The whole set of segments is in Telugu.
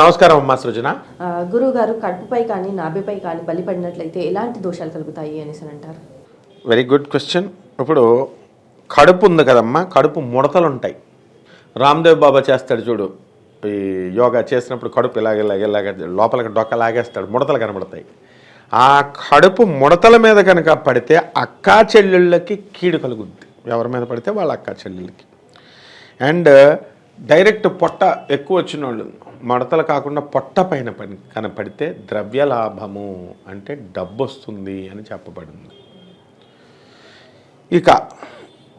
నమస్కారం అమ్మా సృజన. గురువు గారు కడుపుపై కానీ నాభిపై కానీ బలిపడినట్లయితే ఎలాంటి దోషాలు కలుగుతాయి అనేసి అని అంటారు? వెరీ గుడ్ క్వశ్చన్ ఇప్పుడు కడుపు ఉంది కదమ్మా కడుపు ముడతలు ఉంటాయి రామ్దేవ్ బాబా చేస్తాడు చూడు ఈ యోగా చేసినప్పుడు కడుపు ఇలాగ ఇలాగ ఇలాగ లోపలికి డొక్క లాగేస్తాడు ముడతలు కనబడతాయి. ఆ కడుపు ముడతల మీద కనుక పడితే అక్కా చెల్లెళ్ళకి కీడు కలుగుద్ది. ఎవరి మీద పడితే వాళ్ళ అక్కా చెల్లెళ్ళకి. అండ్ డైరెక్ట్ పొట్ట ఎక్కువ వచ్చిన వాళ్ళు మడతలు కాకుండా పొట్ట పైన పని కనపడితే ద్రవ్య లాభము అంటే డబ్బు వస్తుంది అని చెప్పబడింది. ఇక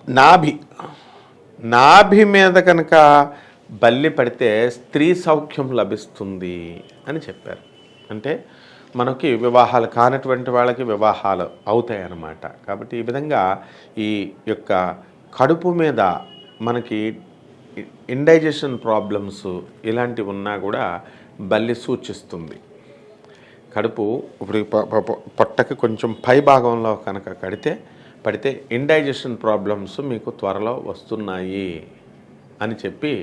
నాభి నాభి మీద కనుక బల్లి పడితే స్త్రీ సౌఖ్యం లభిస్తుంది అని చెప్పారు. అంటే మనకి వివాహాలు కానటువంటి వాళ్ళకి వివాహాలు అవుతాయి అన్నమాట కాబట్టి ఈ విధంగా ఈ యొక్క కడుపు మీద మనకి ఇండైజెషన్ ప్రాబ్లమ్స్ ఇలాంటివి ఉన్నా కూడా బల్లి సూచిస్తుంది. కడుపు ఇప్పుడు పొట్టకి కొంచెం పై భాగంలో కనుక కడితే పడితే ఇండైజెషన్ ప్రాబ్లమ్స్ మీకు త్వరలో వస్తున్నాయి అని చెప్పి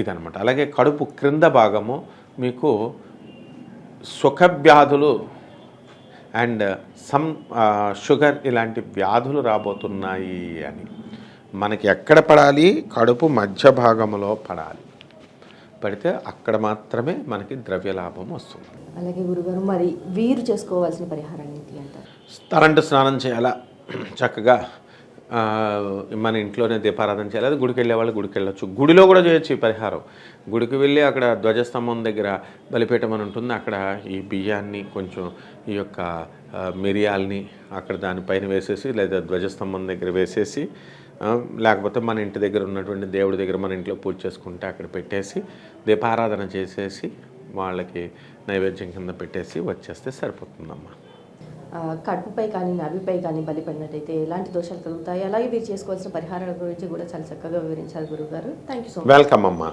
ఇదనమాట. అలాగే కడుపు క్రింద భాగము మీకు సుఖవ్యాధులు అండ్ సమ్ షుగర్ ఇలాంటి వ్యాధులు రాబోతున్నాయి అని. మనకి ఎక్కడ పడాలి? కడుపు మధ్య భాగంలో పడాలి. పడితే అక్కడ మాత్రమే మనకి ద్రవ్య లాభం వస్తుంది. అలాగే గురుగారు మరి వీరు చేసుకోవాల్సిన పరిహారం ఏంటి అంటారు? తరంటు స్నానం చేయాలా? చక్కగా మన ఇంట్లోనే దీపారాధన చేయాలి. అది గుడికి వెళ్ళే వాళ్ళు గుడికి వెళ్ళొచ్చు. గుడిలో కూడా చేయొచ్చు ఈ పరిహారం. గుడికి వెళ్ళి అక్కడ ధ్వజస్తంభం దగ్గర బలిపీఠం అని ఉంటుంది. అక్కడ ఈ బియ్యాన్ని కొంచెం ఈ యొక్క మిరియాల్ని అక్కడ దానిపైన వేసేసి లేదా ధ్వజస్తంభం దగ్గర వేసేసి లేకపోతే మన ఇంటి దగ్గర ఉన్నటువంటి దేవుడి దగ్గర మన ఇంట్లో పూజ చేసుకుంటే అక్కడ పెట్టేసి దీపారాధన చేసేసి వాళ్ళకి నైవేద్యం కింద పెట్టేసి వచ్చేస్తే సరిపోతుందమ్మా. కడుపుపై కానీ నాభిపై కానీ బలిపడినట్టయితే ఎలాంటి దోషాలు కలుగుతాయి? అలాగే వీరు చేసుకోవాల్సిన పరిహారాల గురించి కూడా చాలా చక్కగా వివరించారు గురుగారు thank you so much welcome అమ్మా.